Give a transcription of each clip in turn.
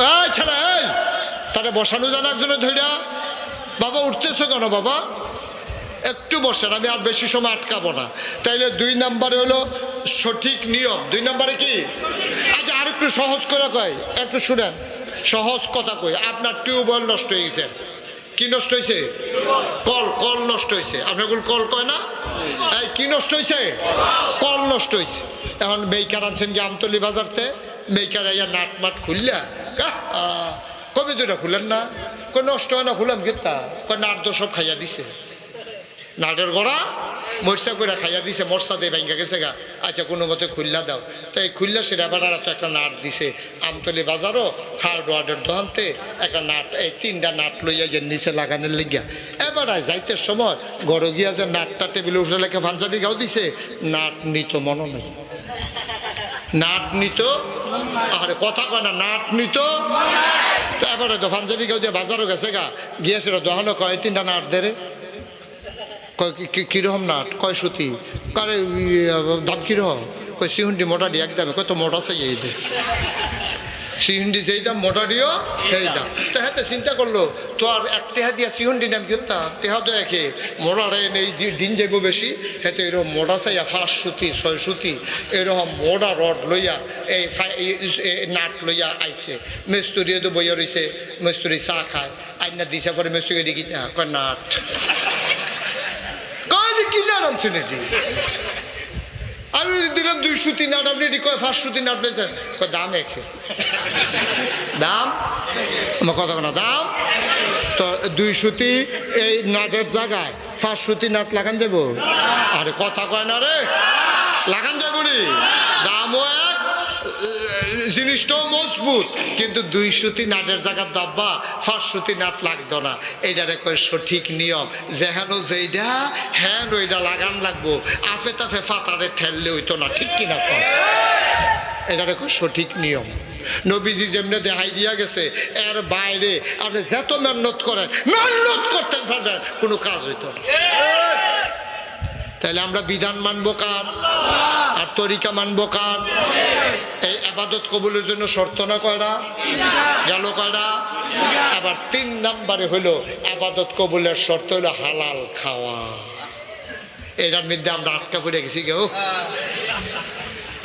এই বসানো জানা একজনে ধৈর্যা বাবা, উঠতেছো কেন বাবা? একটু বসেন, আমি আর বেশি সময় আটকাবো না। তাইলে দুই নাম্বারে হলো সঠিক নিয়ম। দুই নাম্বারে কি? আচ্ছা আর একটু সহজ করে কয়। একটু শুনেন। সহজ কথা কই। আপনার টিউবওয়েল নষ্ট হয়ে গেছে। কি নষ্ট হয়েছে? কল কল নষ্ট হয়েছে। আপনার কল কয় না? এই, কি নষ্ট হয়েছে? কল নষ্ট হয়েছে। এখন মেইকার আনছেন কি আমতলি বাজারতে? মেইকার আইয়া নাট মাট খুললা কবে দুইটা খুলেন না? কই নষ্ট হয় না খুলাম গেতা কই নাট তো সব খাইয়া দিছে। নাটের গড়া মরসা করে খাইয়া দিছে মরসা দিয়ে ভেঙ্গা গেছে গা। আচ্ছা কোনো মতে খুললা দাও। তো এই খুললা সেটা বেড়ারা তো একটা নাট দিছে। আমতলি বাজারও হার্ডওয়ার্ডের দোকানতে একটা নাট, এই তিনটা নাট লইয়া যে নিচে লাগানোর লিগিয়া। এবার যাইতে সময় গড় গিয়া যে নাটটা টেবিলে উঠে লেখা পাঞ্জাবি গাও দিছে, নাট নিত মনে নেই নাট নিত কথা কয় না নাট গেছে গা কয় তিনটা নাট নাট? কয় সুতি। কারে ইয়ে, দাম কীরকম? কয় সিহুন্ডি মোটা দিয়ে একদম কত মোটা এই দে। সিহুন্ডি যেই দাম মোটা দিও সেই দাম তো হাতে চিন্তা করল, তো আর এক টেহা দিয়া সিহুন্ডি নাম কিতাম টেহা তো একে মোড়ারে দি- দিন যাইব বেশি। হেতে এরকম মোড়া চাইয়া ফাঁস সুতি ছয় সুতি এরকম মোড়া রড লইয়া এই এই- এই নাট লইয়া আইছে। মেস্তুরিও তো বইয়া রইছে, মেস্তুরি চা খায়। আইনা দিছে পরে মেস্তুরি কয় নাট? কয় কি এটি আমি দিলাম দুই সুতি নাট, আপনি কয় ফার্স্ট সুতি নাট পেয়েছেন। কয়, দাম একে। দাম? আমার কথা না দাম? তো দুই সুতি এই নাটের জায়গায় ফার্স্ট সুতি নাট লাগান যাব? আরে কথা কয় না রে। লাগান যাব নি? দামও এক জিনিসটাও মজবুত, কিন্তু দুই সুতি নাটের জায়গার দাব্বা ফার্স্ট সুতি নাট লাগতো না। এইটারে কয় সঠিক নিয়ম। যেহেন যেইটা হ্যান ওইটা লাগান লাগবো। আফে তাফে ফাতারে ঠেললে হইতো না, ঠিক কিনা? কম এটারে কয় সঠিক নিয়ম। নবীজি যেমনি দেখাই দিয়া গেছে, এর বাইরে আপনি যত মেহনত করেন, মেহনত করতেন পারবেন, কোনো কাজ হইতো না। তাহলে আমরা বিধান মানবো কার? আর তরিকা মানবো কার? এই আবাদত কবুলের জন্য শর্ত না কয়রা? গেল কয়রা? আবার তিন নাম্বারে হলো আবাদত কবুলের শর্ত হলো হালাল খাওয়া। এটার মধ্যে আমরা আটকা পড়ে গেছি কেউ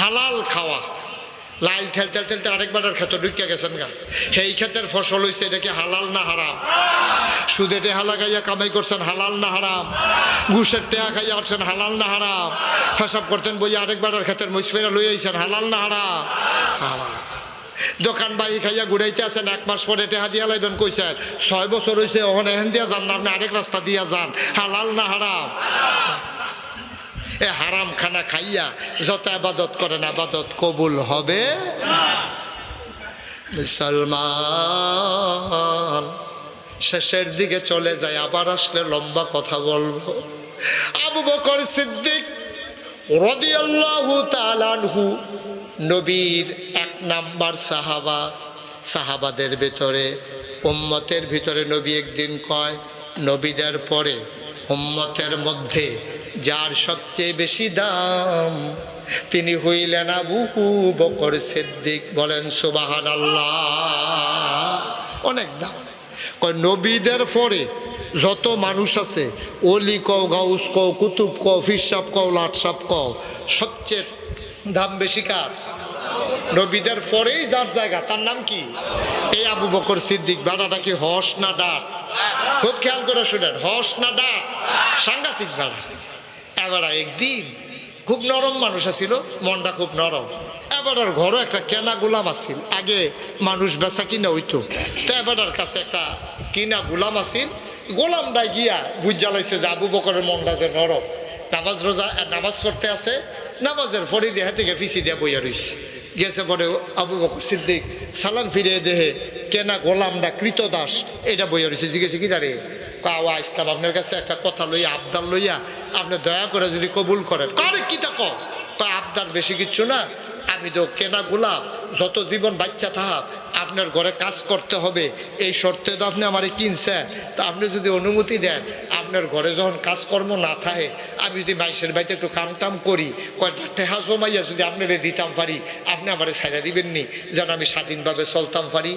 হালাল খাওয়া। লাইল ঠেল ঠেল ঠেলতে আরেকবার ক্ষেত ঢুকিয়া গেছেন গা। সেই ক্ষেতের ফসল হয়েছে এটা কি হালাল না হারাম। সুদে টেহা লাগাইয়া কামাই করছেন হালাল না হারাম। ঘুষের টেহা খাইয়া উঠছেন হালাল না হারাম। ফেসাব করতেন বই আরেকবার ক্ষেতের মুসফেরা লই আইছেন হালাল না হারাম। হারাম দোকান বাই খাইয়া ঘুরাইতে আছেন, এক মাস পরে টেহা দিয়া লাইবেন কইছেন, ছয় বছর হয়েছে ওখানে এহেন দিয়া যান না, আপনি আরেক রাস্তা দিয়া যান। হালাল না হারাম। এ হারাম খানা খাইয়া যত আবাদত করেন, আবাদত কবুল হবে। মুসলমান, শেষের দিকে চলে যায়, আবার আসলে লম্বা কথা বলব। আবু বকর সিদ্দিক রদিয়াল্লাহু তালানহু নবীর এক নাম্বার সাহাবা, সাহাবাদের ভিতরে, উম্মতের ভিতরে নবী একদিন কয়, নবীদের পরে, উম্মতের মধ্যে যার সবচেয়ে বেশি দাম, তিনি হইলেন আবু বকর সিদ্দিক। বলেন সুবাহান অনেক দাম। নবীদের পরে যত মানুষ আছে, অলি কও, গাউস কও, কুতুব কও ফিরসাপ কও লাটসাপ কও, সবচেয়ে দাম বেশি কার? নবীদের পরেই যার জায়গা, তার নাম কি? এই আবু বকর সিদ্দিক, বেড়াটা কি হস না ডাক? খুব খেয়াল করে শুনেন, হস না ডাক? সাংঘাতিক বেড়া। এবার একদিন খুব নরম মানুষ আছিল, মনটা খুব নরম। এবার ঘরও একটা কেনা গোলাম আছিল, আগে মানুষ বেচা কিনা হইতো। তো এবার কাছে একটা কিনা গোলাম আছিল গোলামটা গিয়া বুঝ জ্বালাইছে যে আবু বকরের মনটা যে নরম। নামাজ রোজা নামাজ পড়তে আছে, নামাজের ফরি দেহা থেকে ফিসি দিয়া বইয়া রইছে। গেছে পরে আবু বকর সিদ্দিক, সালাম ফিরে দেহে কেনা গোলামটা কৃতদাস, এটা বইয়া রয়েছে জিজ্ঞেসে কি দাঁড়িয়ে কাওয়া ইসলাম, আপনার কাছে একটা কথা লইয়া আবদার লইয়া আপনি দয়া করে যদি কবুল করেন। কারে কি তা কো আবদার বেশি কিচ্ছু না। আমি তো কেনা গোলাপ, যত জীবন বাচ্চা থাক, আপনার ঘরে কাজ করতে হবে। এই শর্তে তো আপনি আমারে কিনছেন। তা আপনি যদি অনুমতি দেন, আপনার ঘরে যখন কাজকর্ম না থাকে, আমি যদি মাইসের বাড়িতে একটু কাম টাম করি, কয়টা টেহা জমাইয়া যদি আপনারে দিতাম পারি, আপনি আমারে ছাইড়া দিবেন নি যেন আমি স্বাধীনভাবে চলতাম পারি।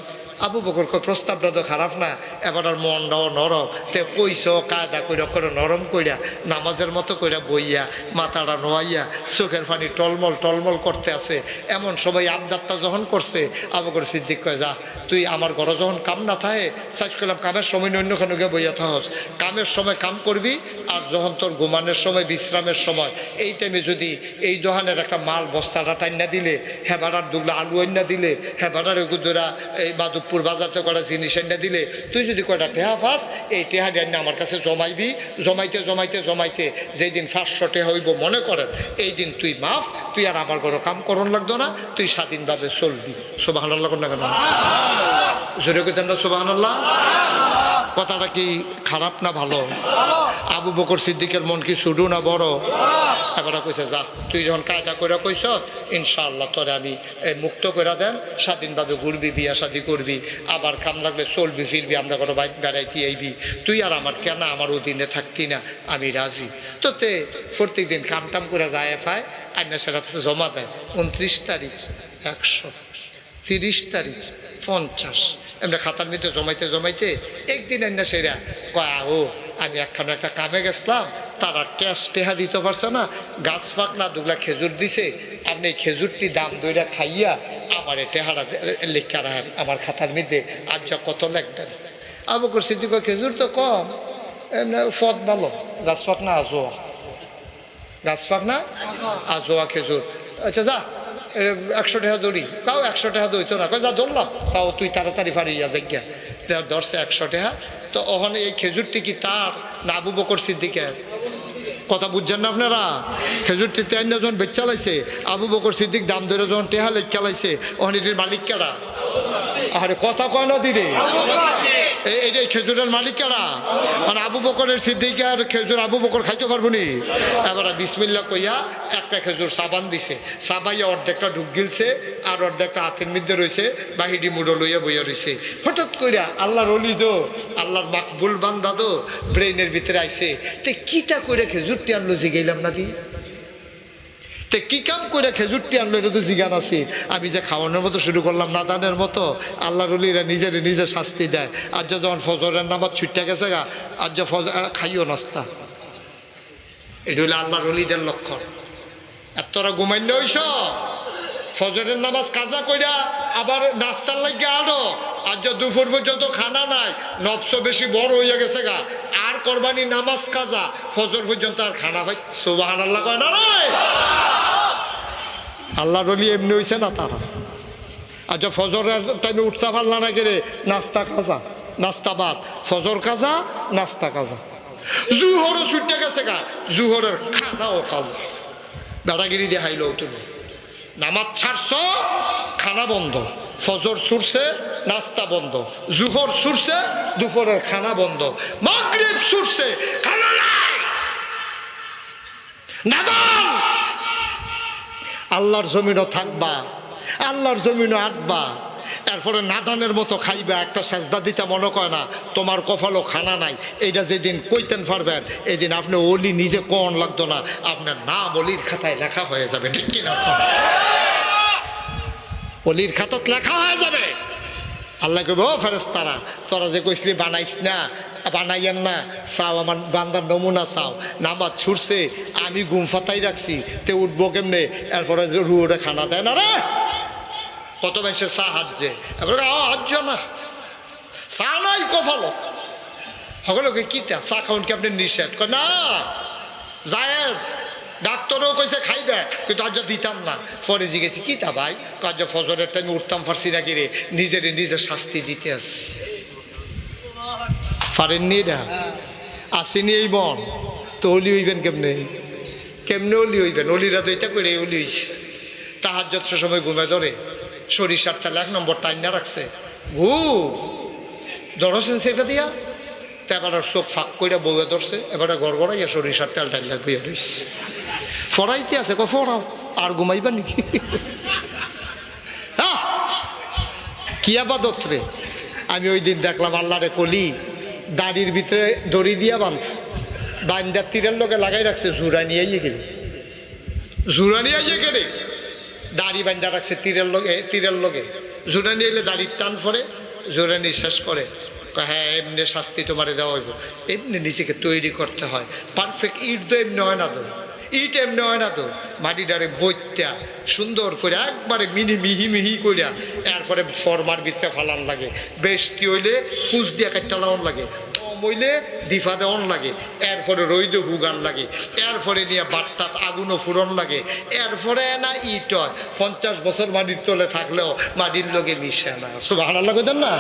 আবু বকর কয়, প্রস্তাবটা তো খারাপ না, এবার মনটাও নরম। তে কইস কায়দা কইরা করে নরম কইরা, নামাজের মতো কইরা বইয়া, মাথাটা নোয়াইয়া, চোখের পানি টলমল টলমল করতে আছে। এমন সময় আবদারটা যখন করছে, আবু বকর সিদ্দিক কয়, যা, তুই আমার ঘরে যখন কাম না থাকে সাজ করলাম, কামের সময় অন্য খানে গিয়ে বইয়া থাকস। কামের সময় কাম করবি, আর যখন তোর ঘুমানোর সময়, বিশ্রামের সময়, এই টাইমে যদি এই দোকানের একটা মাল বস্তাটা টাইনা দিলে হ্যাঁ বাড়ার দুগলা আলু আইনা দিলে হ্যাঁ বাড়ার এগুদোরা এই মাধবপুর বাজার থেকে কটা জিনিস আইনা দিলে, তুই যদি কটা টেহা ফাস এই টেহা আইনা আমার কাছে জমাইবি, জমাইতে জমাইতে জমাইতে যেই দিন ফার্স্ট টেহা হইব মনে করেন, এই দিন তুই মাফ, তুই আর আমার ঘরে কাম করন লাগতো না, তুই স্বাধীনভাবে চলবি। সোবাহ না কেন? জোরে কইতেন না সোবাহ কথাটা কি খারাপ না ভালো? আবু বকর সিদ্দিকের মন কি শুধু না বড়? এবারে কইছে, যা, তুই যখন কায়দা করে কইস ইনশাআল্লাহ তোরে আমি মুক্ত করে দেন, স্বাধীনভাবে ঘুরবি, বিয়া শাদি করবি, আবার কাম লাগলে চলবি, ফিরবি, আমরা কোনো বেড়াইতে আইবি, তুই আর আমার কেন, আমার অধীনে থাকতি না, আমি রাজি। তো তে প্রত্যেক দিন কাম টাম করে যায় পায় আইনা সেটা জমা দেয়, উনত্রিশ তারিখ, একশো তিরিশ তারিখ, পঞ্চাশ। এমনি খাতার মধ্যে জমাইতে জমাইতে একদিন এনে সেরা, কয়া ও আমি একখানে একটা কামে গেছিলাম তারা ক্যাশ টেহা দিতে পারছে না, গাছ ফাঁক না, দুগলা খেজুর দিছে। আপনি খেজুরটি দাম দইরা খাইয়া আমার টেহারা লেখা রাখেন আমার খাতার মধ্যে, আজ যা কত লেখবেন। আবু করছি খেজুর তো কম, এমনি ফদ ভালো, গাছ ফাঁক না, আজোয়া। গাছ ফাঁক না, আজোয়া খেজুর। আচ্ছা যা একশো টাকা দৌড়ি, তাও একশো টাকা দইতো না। যা ধরলাম, তাও তুই তাড়াতাড়ি ফাড়িয়া দেওয়ার ধরছে একশো টাকা তো ওখানে এই খেজুরটি কি তার না, আবু বকর সিদ্দিকের? কথা বুঝছেন না আপনারা? খেজুর তেন যখন বেচা লাইছে আবু বকর সিদ্দিক দাম ধরে যখন টেহা লেখা ওখানে মালিক কারা? আরে কথা কয় না দিদি এই খেজুরের মালিক কারা? মানে আবু বকরের সিদ্দিকে আর খেজুর আবু বকর খাইতে পারব নি? এবারে বিসমিল্লা কইয়া একটা খেজুর সাবান দিছে। সাবাইয়া অর্ধেকটা ঢুক গিলছে আর অর্ধেকটা হাতের মধ্যে রয়েছে বাহিরি মুড়ো লইয়া বইয়া রয়েছে হঠাৎ কইরা আল্লাহর অলি দো আল্লাহর মাকবুল বান্দা দো ব্রেইনের ভিতরে আইছে। তে কিটা কইরা খেজুরটি আনলো জিগাইলাম না দি তে কি কাম করে খেজুরটি আনলো, এটা তো জিগান আছি। আমি যে খাওয়ানোর মতো শুরু করলাম, নাদানের মতো আল্লাহ রলিরা নিজের নিজে শাস্তি দেয়। আর যখন ফজরের নামাজ ছুটতে গেছে গা, আর যা ফজর খাইও নাস্তা। এটা হলো আল্লাহ রলিদের লক্ষণ। আর তোরা হইস ফজরের নামাজ কাজা কইরা আবার নাস্তার লাগে আনো। আর যা দুপুর পর্যন্ত খানা নাই, নবস বেশি বড় হইয়া গেছে গা। আর কোরবানি নামাজ কাজা, ফজর পর্যন্ত আর খানা ভাই সুবাহান আল্লাহ কয় না আল্লাহ রলি এমনি হয়েছে না তারা। আচ্ছা ফজরের টাইমে উঠতে পারলা না কেরে নাস্তা কাজা, নাস্তা বাদ ফজর কাজা, নাস্তা কাজা। জুহরও ছুটতে গেছে গা, জুহরের খানাও কাজা। দাদাগিরি দেখাইল তুমি। নামাজ ছাড়ছ, খানা বন্ধ। ফজর ছুটছে, নাস্তা বন্ধ। জুহর ছুটছে, দুপুরের খানা বন্ধ। মাগরিব ছুটছে, খানা নাই। নাদান আল্লাহর জমিনও থাকবা, আল্লাহর জমিনও আঁটবা। এরপরে নাদানের মতো খাইবা, একটা সাজদা দিতে মনে করে না, তোমার কফালও খানা নাই। এইটা যেদিন কইতেন পারবেন, এদিন আপনি অলি নিজে কন লাগতো না, আপনার নাম অলির খাতায় লেখা হয়ে যাবে, ঠিক কিনা? অলির খাতাত লেখা হয়ে যাবে। আল্লাহ কইব, ও ফেরেস্তারা তোরা যে কইসলি বানাইস না, বানাইয়েন না, চাও আমার বান্দার নমুনা চাও, নামাজ ছুটছে আমি গুম ফাতাই রাখছি, তে উঠবো কেমনে? এরপরে রুড়ে খানা দেয়, না রে, কত মানুষে চা হাজছে হাজ্য না, চা নাই কফালো সকলকে কিতা চা খাওন কি আপনি নিষেধ? না, জায়েজ। ডাক্তারও কইছে খাইবে, কিন্তু আজ দিতাম না। পরে জিগেছি কি তা ভাই? কাজ ফজরের টাইমে উঠতাম ফার্সি না কিরে নিজের নিজে শাস্তি দিতে আসি পারেননি এটা? আসেনি এই বন। তো অলি হইবেন কেমনে? কেমনে অলি হইবেন? অলিরা তো এটা করে অলি হইছে। তাহার যত সময় ঘুমে ধরে, সরিষার তেল এক নম্বর টাইম না রাখছে। ঘু! ধরছেন সেটা দিয়া, তা এবার চোখ ফাঁক করে বউয়ে ধরছে, এবারে গড় গড়াইয়া সরিষার তেল টাইল লাগবে রইছে ফরাইতে আছে ক ফরাও, আর ঘুমাইবা নাকি! কি আবাদত রে? আমি ওই দিন দেখলাম আল্লাহরে কলি, দাড়ির ভিতরে দড়ি দিয়া বাঁধছে বান্দার তীরের লোকে লাগাই রাখছে জুরা নিয়ে গেলে। জুরা নিয়ে গেলে? দাড়ি বান্ধা রাখছে তীরের লোকে তীরের লোকে জোরা নিয়ে এলে দাড়ির টান ফরে জোরা নিয়ে শেষ করে হ্যাঁ এমনি শাস্তি তোমারে দেওয়া হইব। এমনি নিজেকে তৈরি করতে হয়। পারফেক্ট ইট তো এমনি হয় না তো। ইট এমনি হয় না তো। মাটিটারে বইত্যা, সুন্দর করে একবারে মিনি মিহি মিহি করিয়া এরপরে ফরমার ভিতরে ফালান লাগে। বেশটি হইলে ফুস দিয়া কাটটা লাউন লাগে, কম হইলে ডিফা দেওয়ান লাগে, এরপরে রৈদ হুগান লাগে, এরপরে নিয়ে বাট্টাত আগুনও ফুরন লাগে, এরপরে না ইট হয়। পঞ্চাশ বছর মাটির তলে থাকলেও মাটির লগে মিশে না। সুবাহ আল্লাহ কইতেন না?